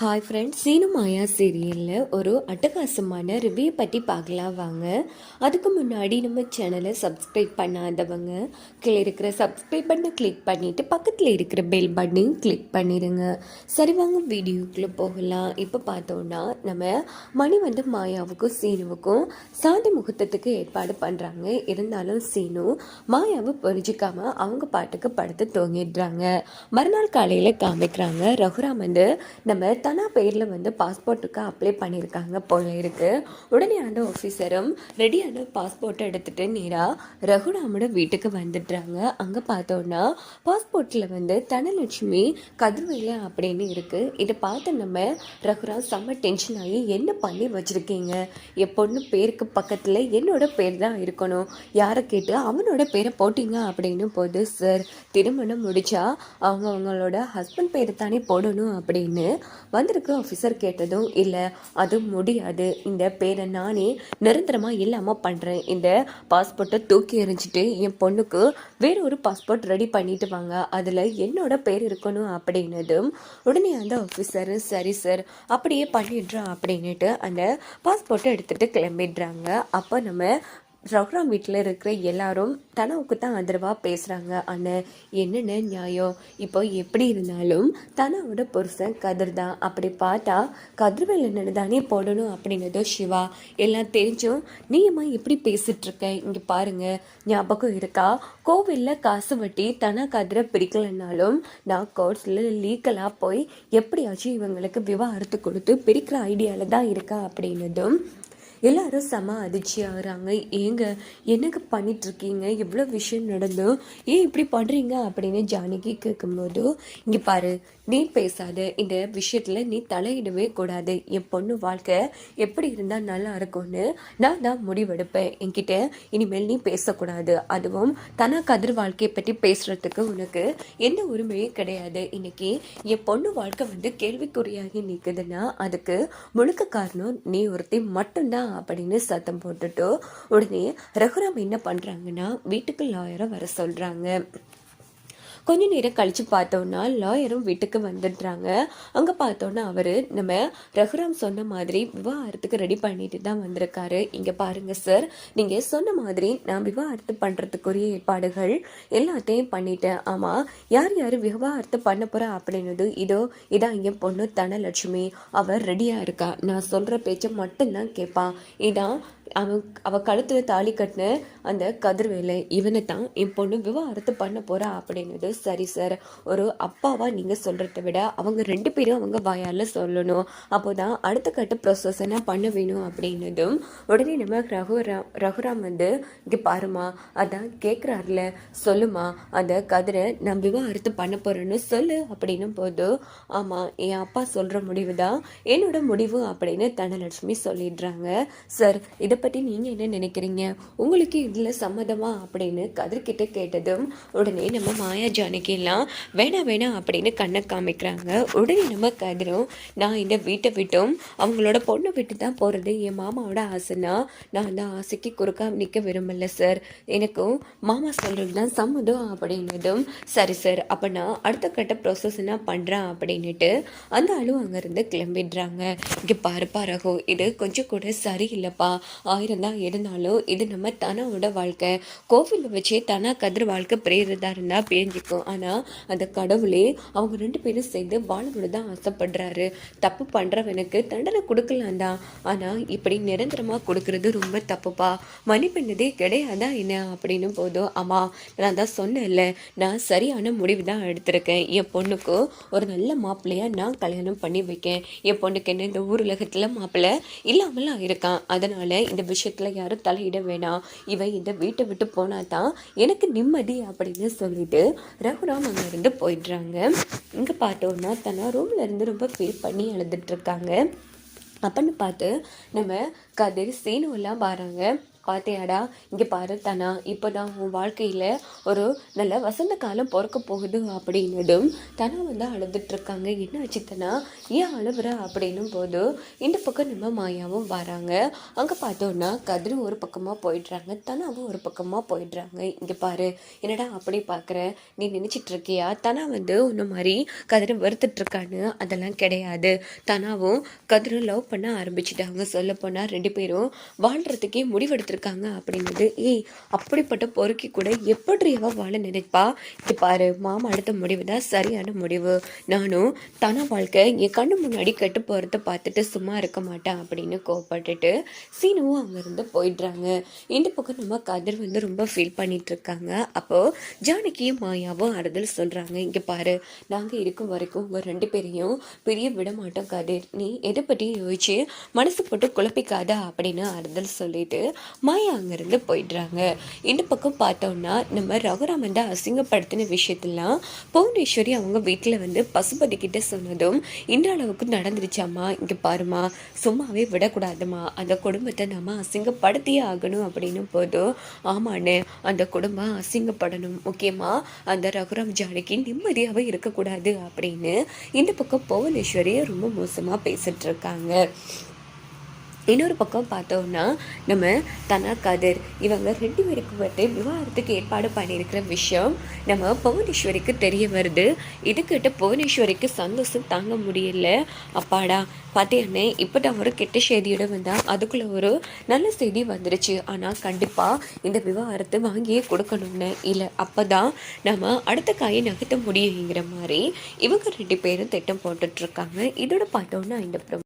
Hi friends Seenu மாயா சீரியலில் ஒரு அட்டகாசமான ரிவ்யூ பற்றி பார்க்கலாம் வாங்க. அதுக்கு முன்னாடி நம்ம சேனலை சப்ஸ்கிரைப் பண்ணாதவங்க கீழே இருக்கிற சப்ஸ்கிரைப் பண்ண கிளிக் பண்ணிவிட்டு பக்கத்தில் இருக்கிற பெல் பட்டனையும் கிளிக் பண்ணிடுங்க சரி வாங்க வீடியோக்குள்ளே போகலாம். இப்போ பார்த்தோன்னா நம்ம மணி வந்து மாயாவுக்கும் சீனுவுக்கும் சாந்தி முகூர்த்தத்துக்கு ஏற்பாடு பண்ணுறாங்க இருந்தாலும் சீனு மாயாவை புரிஞ்சிக்காமல் அவங்க பாட்டுக்கு படுத்து தூங்கிடுறாங்க. மறுநாள் காலையில் காமிக்கிறாங்க. ரகுராம் வந்து நம்ம தனா பேரில் வந்து பாஸ்போர்ட்டுக்கு அப்ளை பண்ணியிருக்காங்க போல இருக்குது உடனே அந்த ஆஃபீஸரும் ரெடியான பாஸ்போர்ட்டை எடுத்துகிட்டு நேராக ரகுராமோட வீட்டுக்கு வந்துடுறாங்க. அங்கே பார்த்தோன்னா பாஸ்போர்ட்டில் வந்து தனலட்சுமி கதிர்வேல அப்படின்னு இருக்குது இதை பார்த்து நம்ம ரகுராம் செம்ம டென்ஷன் ஆகி என்ன பண்ணி வச்சிருக்கீங்க? என் பொண்ணு பேருக்கு பக்கத்தில் என்னோட பேர் தான் இருக்கணும். யாரை கேட்டு அவனோட பேரை போட்டீங்க? அப்படின்னு போது சார் திருமணம் முடிச்சா அவங்க அவங்களோட ஹஸ்பண்ட் பேரை தானே போடணும்? அப்படின்னு வந்திருக்க ஆஃபீஸர் கேட்டதும் இல்லை அது முடியாது. இந்த பேரை நானே நிரந்தரமாக இல்லாமல் பண்ணுறேன் இந்த பாஸ்போர்ட்டை தூக்கி எறிஞ்சிட்டு என் பொண்ணுக்கு வேற ஒரு பாஸ்போர்ட் ரெடி பண்ணிட்டு வாங்க. அதில் என்னோட பேர் இருக்கணும் அப்படின்னதும் உடனே அந்த ஆஃபீஸர் சரி சார் அப்படியே பண்ணிடுறோம் அப்படின்னுட்டு அந்த பாஸ்போர்ட்டை எடுத்துகிட்டு கிளம்பிடுறாங்க. அப்போ நம்ம ரகுராம் வீட்டில் இருக்கிற எல்லாரும் தனவுக்கு தான் ஆதரவாக பேசுகிறாங்க ஆனால் என்னென்ன நியாயம்? இப்போ எப்படி இருந்தாலும் தனாவோட புருஷன் கதிர் தான். அப்படி பார்த்தா கதிர்வேல் என்னன்னு தானே போடணும் அப்படின்னதோ சிவா. எல்லாம் தெரிஞ்சும் நீ அம்மா எப்படி பேசிகிட்ருக்க இங்கே பாருங்கள் ஞாபகம் இருக்கா? கோவிலில் காசு வட்டி தனா கதிரை பிரிக்கலைன்னாலும் நான் கோர்ட்ஸில் லீக்கலாக போய் எப்படியாச்சும் இவங்களுக்கு விவாகரத்து கொடுத்து பிரிக்கிற ஐடியாவில் தான் இருக்கா? அப்படின்னதும் எல்லாரும் செம அதிர்ச்சி ஆகுறாங்க. ஏங்க என்னங்க பண்ணிகிட்ருக்கீங்க எவ்வளோ விஷயம் நடந்தும்? ஏன் இப்படி பண்ணுறீங்க அப்படின்னு ஜானகி கேட்கும்போது இங்கே பாரு நீ பேசாத. இந்த விஷயத்தில் நீ தலையிடவே கூடாது. என் பொண்ணு வாழ்க்கை எப்படி இருந்தால் நல்லா இருக்கும்னு நான் தான் முடிவெடுப்பேன். என்கிட்ட இனிமேல் நீ பேசக்கூடாது. அதுவும் தனா கதிர் வாழ்க்கையை பற்றி பேசுகிறதுக்கு உனக்கு எந்த உரிமையும் கிடையாது. இன்னைக்கு என் பொண்ணு வாழ்க்கை வந்து கேள்விக்குறியாகி நிற்குதுன்னா அதுக்கு முழுக்க காரணம் நீ ஒருத்தி மட்டும்தான். அப்படின்னு சத்தம் போட்டுட்டு உடனே ரகுராம் என்ன பண்ணுறாங்கன்னா வீட்டுக்கு லாயரை வர சொல்கிறாங்க கொஞ்ச நேரம் கழித்து பார்த்தோன்னா லாயரும் வீட்டுக்கு வந்துடுறாங்க. அங்கே பார்த்தோன்னா அவர் நம்ம ரகுராம் சொன்ன மாதிரி விவாகரத்துக்கு ரெடி பண்ணிட்டு தான் வந்திருக்காரு. இங்கே பாருங்கள் சார் நீங்கள் சொன்ன மாதிரி நான் விவாகரத்து பண்ணுறதுக்குரிய ஏற்பாடுகள் எல்லாத்தையும் பண்ணிட்டேன். ஆமாம் யார் யார் விவாகரத்து பண்ண போகிறா அப்படின்னது இதோ இதான் என் பொண்ணு தனலட்சுமி. அவர் ரெடியாக இருக்கா. நான் சொல்கிற பேச்சை மட்டும்தான் கேட்பான் இதான் அவன் அவள் கழுத்தில் தாலி கட்டின அந்த கதிர்வேலை இவனை தான் என் பொண்ணு விவாகரத்து பண்ண போகிறா அப்படின்னது சரி சார் ஒரு அப்பாவாக நீங்கள் சொல்கிறத விட அவங்க ரெண்டு பேரும் அவங்க வாயால் சொல்லணும். அப்போதான் அடுத்த கட்ட ப்ரொசஸ் என்ன பண்ண வேணும் அப்படின்னதும் உடனே நம்ம ரகுராம் ரகுராம் வந்து இங்கே பாருமா அதான் கேட்குறாருல சொல்லுமா அந்த கதிரை நான் விவாகரத்து பண்ண போகிறேன்னு சொல்லு அப்படின்னும் போது ஆமாம் என் அப்பா சொல்கிற முடிவு தான் என்னோட முடிவு அப்படின்னு தனலட்சுமி சொல்லிடுறாங்க. சார் இதை இதை பற்றி நீங்கள் என்ன நினைக்கிறீங்க? உங்களுக்கு இதில் சம்மதமா? அப்படின்னு கதிர்கிட்ட கேட்டதும் உடனே நம்ம மாயா ஜானகிலாம் வேணாம் வேணாம் அப்படின்னு கண்ணை காமிக்கிறாங்க. உடனே நம்ம கதிரும் நான் இந்த வீட்டை விட்டும் அவங்களோட பொண்ணை விட்டு தான் போகிறது என் மாமாவோட ஆசைனா நான் அந்த ஆசைக்கு குறுக்காக நிற்க விரும்பல சார். எனக்கும் மாமா சொல்கிறது தான் சம்மதம் அப்படின்னதும் சரி சார். அப்போ நான் அடுத்த கட்ட ப்ராசஸ் நான் பண்ணுறேன் அப்படின்னுட்டு அந்த ஆளும் அங்கேருந்து கிளம்பிடுறாங்க. இங்கே பாருப்பா ரகு. இது கொஞ்சம் கூட சரியில்லைப்பா. ஆயிரம் தான் இருந்தாலும் இது நம்ம தனாவோட வாழ்க்கை. கோவிலில் வச்சே தனா கதிர் வாழ்க்கை பிரேரதாக இருந்தால் பிரிஞ்சிக்கும் ஆனால் அந்த கடவுளே அவங்க ரெண்டு பேரும் சேர்ந்து வாழணும்னு தான் ஆசைப்படுறாரு. தப்பு பண்ணுறவனுக்கு தண்டனை கொடுக்கலாம் தான். ஆனால் இப்படி நிரந்தரமாக கொடுக்கறது ரொம்ப தப்புப்பா. மன்னிப்புனதே கிடையாதா என்ன அப்படின்னு போதும். ஆமாம் நான் தான் சொன்னேன்ல நான் சரியான முடிவு தான் எடுத்திருக்கேன். என் பொண்ணுக்கு ஒரு நல்ல மாப்பிள்ளையாக நான் கல்யாணம் பண்ணி வைக்கேன். என் பொண்ணுக்கு என்ன இந்த ஊர் உலகத்தில் மாப்பிள்ளை இல்லாமலாம் இருக்கான். அதனால் இந்த விஷயத்தில் யாரும் தலையிட வேணாம். இவன் இந்த வீட்டை விட்டு போனால் தான் எனக்கு நிம்மதி அப்படின்னு சொல்லிட்டு ரகுராம் அங்கேருந்து போயிடுறாங்க. இங்கே பார்த்தோன்னா தன்னா ரூம்ல இருந்து ரொம்ப ஃபீல் பண்ணி அழுதுட்டு இருக்காங்க. அப்படின்னு பார்த்து நம்ம கதிர் சீனு எல்லாம் வராங்க பார்த்தியாடா இங்கே பாரு தானா இப்போ தான் உன் வாழ்க்கையில் ஒரு நல்ல வசந்த காலம் பிறக்க போகுது அப்படின்னதும் தனா வந்து அழுதுட்ருக்காங்க என்ன ஆச்சு தனா? ஏன் அழுவுற அப்படின்னும் போது இந்த பக்கம் நம்ம மாயாவும் வராங்க. அங்கே பார்த்தோன்னா கதிரு ஒரு பக்கமாக போயிடுறாங்க தனாவும் ஒரு பக்கமாக போயிடுறாங்க. இங்கே பாரு என்னடா அப்படி பார்க்குற நீ நினச்சிட்டு இருக்கியா தனா வந்து உன்ன மாதிரி கதிரை வெறுத்துட்டு இருக்கான்னு அதெல்லாம் கிடையாது. தனாவும் கதிரும் லவ் பண்ண ஆரம்பிச்சிட்டாங்க. சொல்லப்போனால் ரெண்டு பேரும் வாழ்கிறதுக்கே இருக்காங்க அப்படின்னது ஏய் அப்படிப்பட்ட பொறுக்கி கூட எப்படி அவ வாழ நினைப்பா? இது பாரு மாமா அடுத்த முடிவு தான் சரியான முடிவு. நானும் தன வாழ்க்கை என் கண்ணு முன்னாடி கெட்டு போகிறத பார்த்துட்டு சும்மா இருக்க மாட்டேன் அப்படின்னு கோவப்பட்டுட்டு சீனுவும் அங்கேருந்து போயிடுறாங்க. இந்த பக்கம் நம்ம கதிர் வந்து ரொம்ப ஃபீல் பண்ணிட்டு இருக்காங்க அப்போது ஜானகியும் மாயாவும் அறுதல் சொல்கிறாங்க இங்கே பாரு நாங்கள் இருக்கும் வரைக்கும் உங்கள் ரெண்டு பேரையும் பிரிய விட மாட்டோம் கதிர். நீ எதை பற்றியும் யோசிச்சு மனசு போட்டு குழப்பிக்காத அப்படின்னு அறுதல் சொல்லிட்டு மாயா அங்கேருந்து போயிடுறாங்க. இந்த பக்கம் பார்த்தோம்னா நம்ம ரகுராமன் தான் அசிங்கப்படுத்தின விஷயத்தெல்லாம் புவனேஸ்வரி அவங்க வீட்டில் வந்து பசுபதி கிட்ட சொன்னதும் இந்த அளவுக்கு நடந்துருச்சாம்மா இங்கே பாருமா சும்மாவே விடக்கூடாதுமா அந்த குடும்பத்தை நம்ம அசிங்கப்படுத்தியே ஆகணும் அப்படின்னு போதும். ஆமாண்ணே அந்த குடும்பம் அசிங்கப்படணும் முக்கியமாக அந்த ரகுராம் ஜானகி நிம்மதியாகவே இருக்கக்கூடாது அப்படின்னு இந்த பக்கம் புவனேஸ்வரியை ரொம்ப மோசமாக பேசிட்டு இருக்காங்க. இன்னொரு பக்கம் பார்த்தோம்னா நம்ம தனா கதிர் இவங்க ரெண்டு பேருக்கு வந்து விவாகரத்துக்கு ஏற்பாடு பண்ணியிருக்கிற விஷயம் நம்ம புவனேஸ்வரிக்கு தெரிய வருது. இதுக்கிட்ட புவனேஸ்வரிக்கு சந்தோஷம் தாங்க முடியல. அப்பாடா பார்த்தேன்னே இப்போ தான் ஒரு கெட்ட செய்தியோட வந்தால் அதுக்குள்ளே ஒரு நல்ல செய்தி வந்துருச்சு. ஆனால் கண்டிப்பாக இந்த விவாகரத்தை வாங்கியே கொடுக்கணும்னு இல்லை. அப்போ தான் நம்ம அடுத்த காயை நகர்த்த முடியுங்கிற மாதிரி இவங்க ரெண்டு பேரும் திட்டம் போட்டுட்ருக்காங்க இதோட பார்த்தோன்னா இந்த